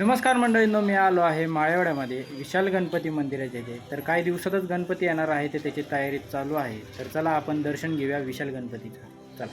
नमस्कार मंडळींनो मी आलो आहे माळेवाड्यामध्ये. विशाल गणपती मंदिराच्या इथे. तर काही दिवसातच गणपती येणार आहे ते त्याची तयारी चालू आहे. तर चला आपण दर्शन घेऊया विशाल गणपतीचं. चला.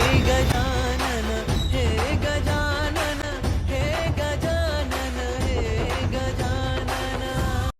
गया